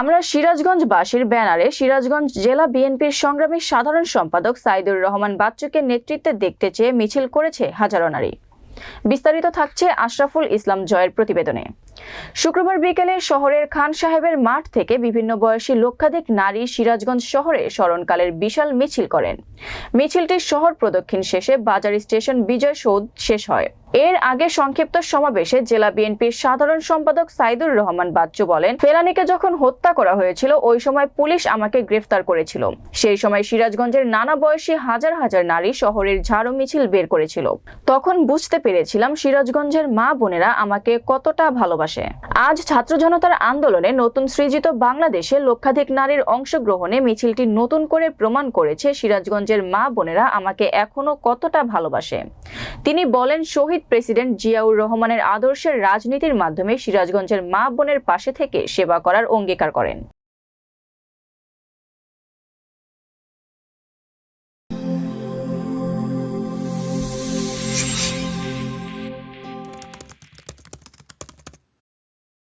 আমরা সিরাজগঞ্জবাসীর ব্যানারে সিরাজগঞ্জ জেলা বিএনপির সংগ্রামী সাধারণ সম্পাদক সাইদুর রহমান বাচ্চুকে নেতৃত্বে দেখতে চেয়ে মিছিল করেছে হাজারো নারী। বিস্তারিত থাকছে আশরাফুল ইসলাম জয়ের প্রতিবেদনে। শুক্রবার বিকেলে শহরের খান সাহেবের মাঠ থেকে বিভিন্ন বয়সী লক্ষাধিক নারী সিরাজগঞ্জ শহরে স্মরণকালের বিশাল মিছিল করেন। মিছিলটি শহর প্রদক্ষিণ শেষে বাজার স্টেশন বিজয় সৌধ শেষ হয়। এর আগে সংক্ষিপ্ত সমাবেশে জেলা বিএনপির সাধারণ সম্পাদক সাইদুর রহমান বাচ্চু বলেন, ফেলানিকে যখন হত্যা করা হয়েছিল, ওই সময় পুলিশ আমাকে গ্রেফতার করেছিল। সেই সময় সিরাজগঞ্জের নানা বয়সী হাজার হাজার নারী শহরের ঝাড়ু মিছিল বের করেছিল। তখন বুঝতে পেরেছিলাম সিরাজগঞ্জের মা বোনেরা আমাকে কতটা ভালোবাসে। আজ ছাত্র জনতার আন্দোলনে নতুন সৃজিত বাংলাদেশে লক্ষাধিক নারীর অংশগ্রহণে মিছিলটি নতুন করে প্রমাণ করেছে সিরাজগঞ্জের মা বোনেরা আমাকে এখনও কতটা ভালোবাসে। তিনি বলেন, শহীদ প্রেসিডেন্ট জিয়াউর রহমানের আদর্শের রাজনীতির মাধ্যমে সিরাজগঞ্জের মা বোনের পাশে থেকে সেবা করার অঙ্গীকার করেন।